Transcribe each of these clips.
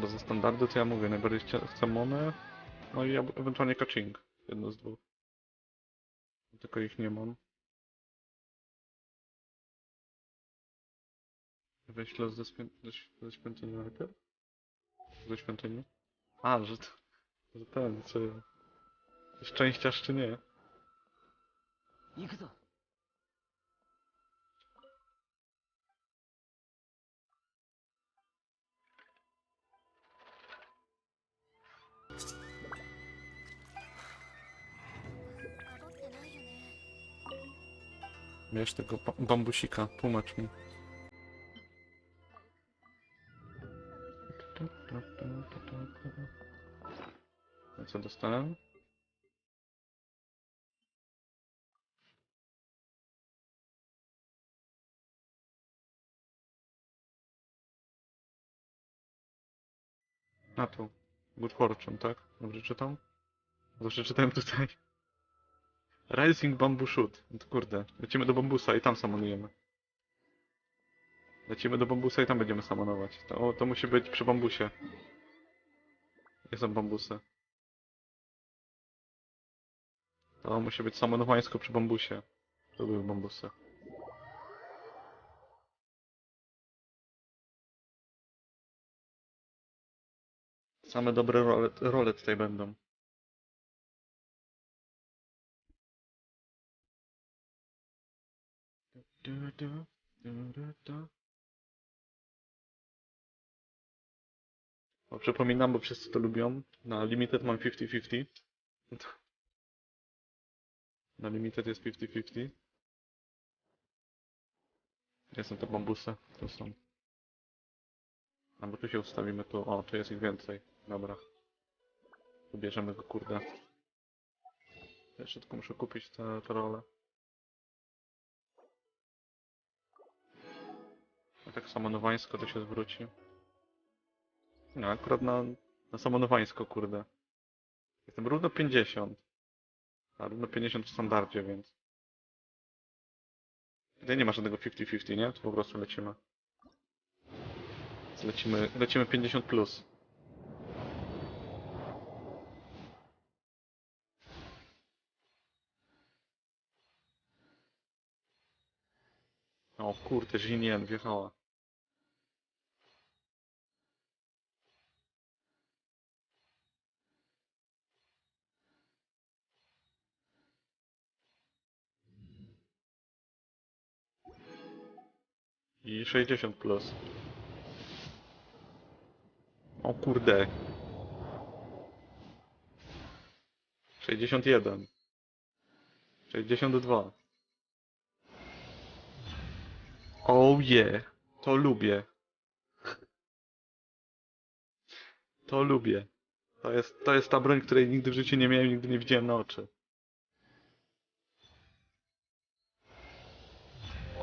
Bo za standardy to ja mówię, najbardziej chcia- chcę monę, no i ab- ewentualnie catching. Jedno z dwóch. Tylko ich nie mam. Wyślę ze, świę- ze, św- ze świątyni najpierw? Ze świątyni? A, że, to, że ten, czy... Szczęściarz czy nie? 行くぞ Wiesz tego ba- bambusika, tłumacz mi. Co dostałem? A tu. Good Fortune, tak? Dobrze czytam? Dobrze czytałem tutaj. Rising Bamboo Shoot. Kurde, lecimy do bambusa i tam samonujemy. Lecimy do bambusa i tam będziemy samonować. To, to musi być przy bambusie. Są bambusy? To musi być samonowańsko przy bambusie. To były bambusy. Same dobre role, role tutaj będą. Du, du, du, du, du. O, przypominam, bo wszyscy to lubią. Na Limited mam 50-50. Na Limited jest 50-50. Gdzie są te bambusy? Tu są. A bo tu się ustawimy, tu. O, tu jest ich więcej. Dobra. Wybierzemy go, kurde. Jeszcze tylko muszę kupić te, te. Tak samonowańsko to się zwróci. No, akurat na, na kurde. Jestem równo 50. A równo 50 w standardzie, więc... Tutaj nie ma żadnego 50-50, nie? To po prostu lecimy. Lecimy, lecimy 50 plus. O kurde, Jinien wjechała. I 60 plus. O kurde. 61. 62. Oh yeah. To lubię. To lubię. To jest, to jest ta broń, której nigdy w życiu nie miałem, nigdy nie widziałem na oczy.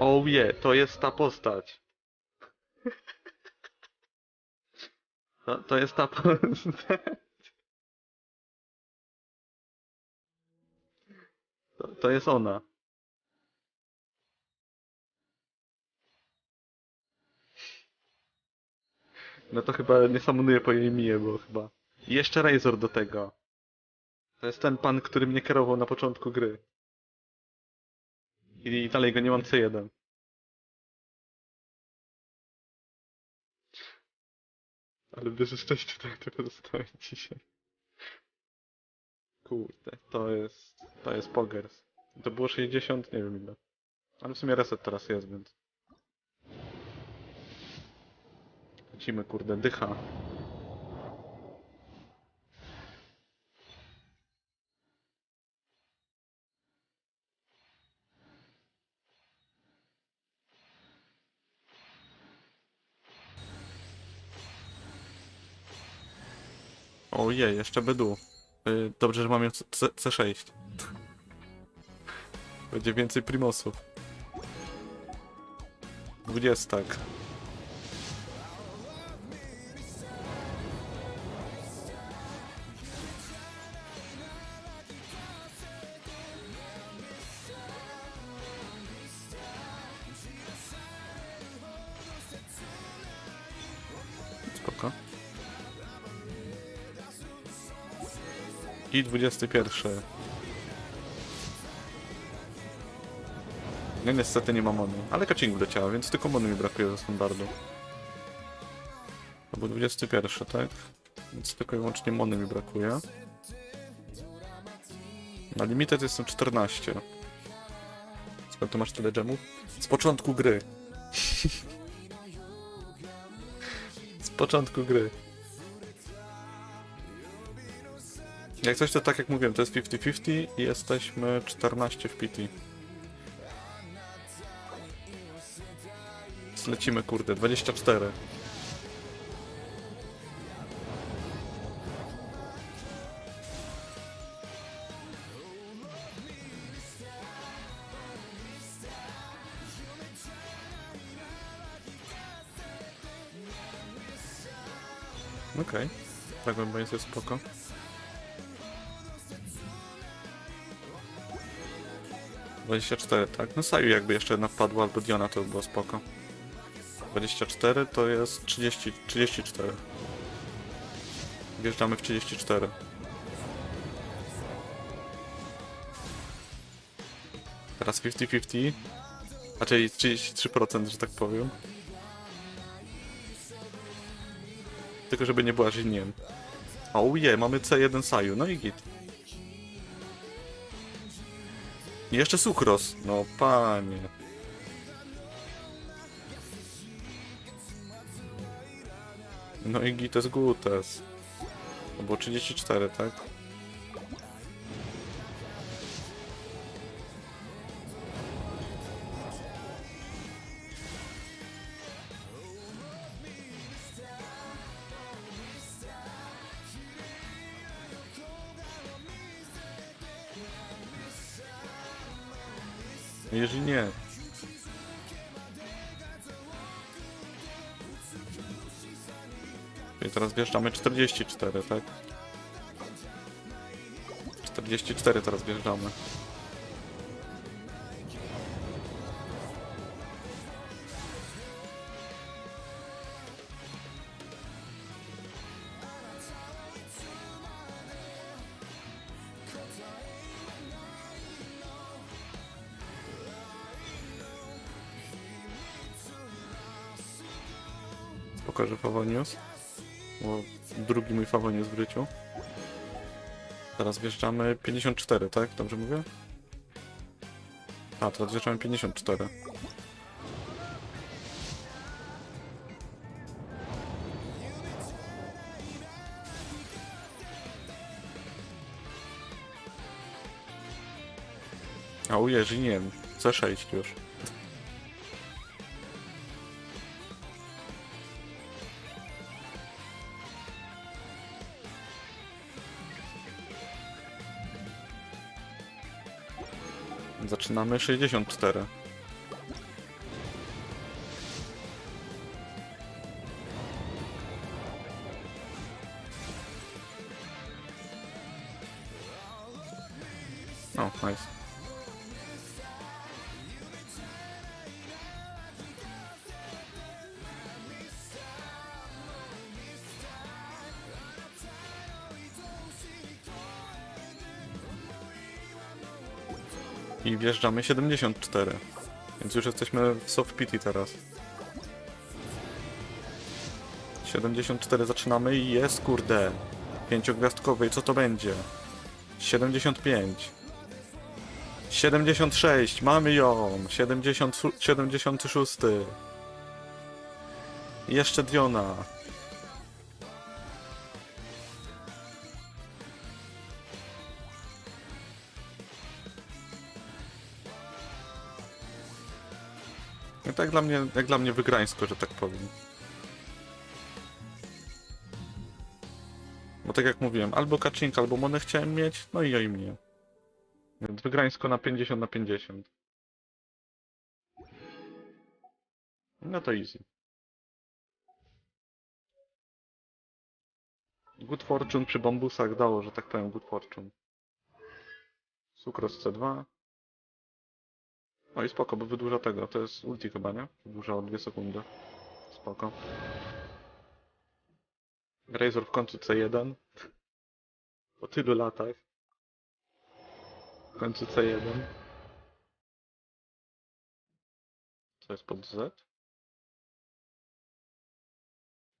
Oh yeah, to jest ta postać. To, to jest ta postać. To, to jest ona. No to chyba nie samonuję po jej miję, bo chyba... I jeszcze Razor do tego. To jest ten pan, który mnie kierował na początku gry. I dalej go nie mam C1. Ale szczęście tak, to dostałem dzisiaj. Kurde, to jest... To jest pogers. To było 60, nie wiem ile. Ale w sumie reset teraz jest, więc... Lecimy, kurde, dycha. Ojej, jeszcze bedu. Y, Dobrze, że mam ją C- C- C6. Będzie więcej primosów. 20. I 21. No niestety nie ma mony, ale kacingu leciała, więc tylko mony mi brakuje ze standardu. To był 21, tak? Więc tylko i wyłącznie mony mi brakuje. Na limited jestem 14. Skąd ty masz tyle gemów? Z początku gry. Z początku gry. Jak coś to tak jak mówiłem, to jest 50-50 i jesteśmy 14 w PT. Lecimy kurde, 24. Okej, tak bym jest spoko. Dwadzieścia cztery, tak? No Saju jakby jeszcze jedna wpadła albo Diona to by było spoko. 24 to jest 30, 34. Wjeżdżamy w 34. Teraz 50-50. Raczej 33%, że tak powiem. Tylko żeby nie była żyniem. O je, mamy C1 Saju, no i git. I jeszcze Sucros, no panie. No i git jest gutes. To było 34, tak? Jeżeli nie. Czyli teraz wjeżdżamy 44, tak? 44 teraz wjeżdżamy. Pokażę Favonius. Bo drugi mój Favonius w życiu. Teraz wjeżdżamy 54, tak? Dobrze mówię? A, teraz wjeżdżamy 54. A u Jerzy nie wiem, C6 już. Zaczynamy 64. I wjeżdżamy 74. Więc już jesteśmy w soft pity teraz. 74 zaczynamy i jest kurde. Pięciogwiazdkowej, co to będzie? 75. 76, mamy ją! 70, su- 76. I Jeszcze Diona. No tak dla mnie, jak dla mnie wygrańsko, że tak powiem. Bo tak jak mówiłem, albo Kaczynka, albo Monę chciałem mieć, no i ja i mnie. Więc wygrańsko na 50 na 50. No to easy. Good Fortune przy bambusach dało, że tak powiem, Good Fortune. Sucros C2. No i spoko, bo wydłuża tego. To jest ulti chyba, nie? Wydłuża o 2 sekundy. Spoko. Razor w końcu C1. Po tylu latach. W końcu C1. Co jest pod Z?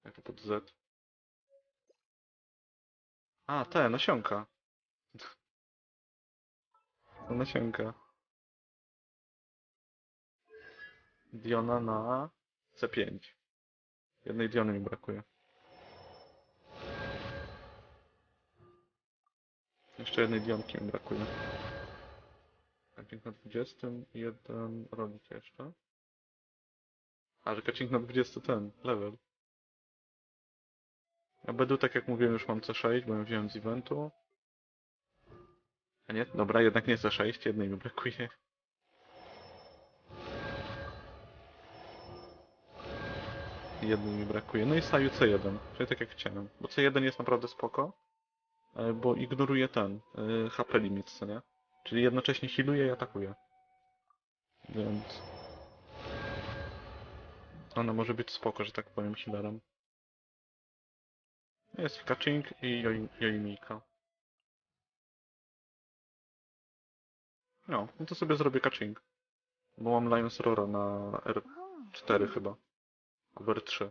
Jak to pod Z? A, te, nasionka. To nasionka. Diona na C5. Jednej Diony mi brakuje. Jeszcze jednej Dionki mi brakuje. Kacink na 20 i jeden rolik jeszcze. A, że kacink na 20 ten, level. A Bedu, tak jak mówiłem, już mam C6, bo ją wziąłem z eventu. A nie? Dobra, jednak nie C6, jednej mi brakuje. Jednej mi brakuje. No i Saju C1, czyli tak jak chciałem. Bo C1 jest naprawdę spoko, e, bo ignoruje ten e, HP limit, co nie? Czyli jednocześnie healuje i atakuje. Więc... Ona może być spoko, że tak powiem, healerem. Jest Kaching i Yoimika. No, no to sobie zrobię Kaching. Bo mam Lions Rora na R4 chyba. R3.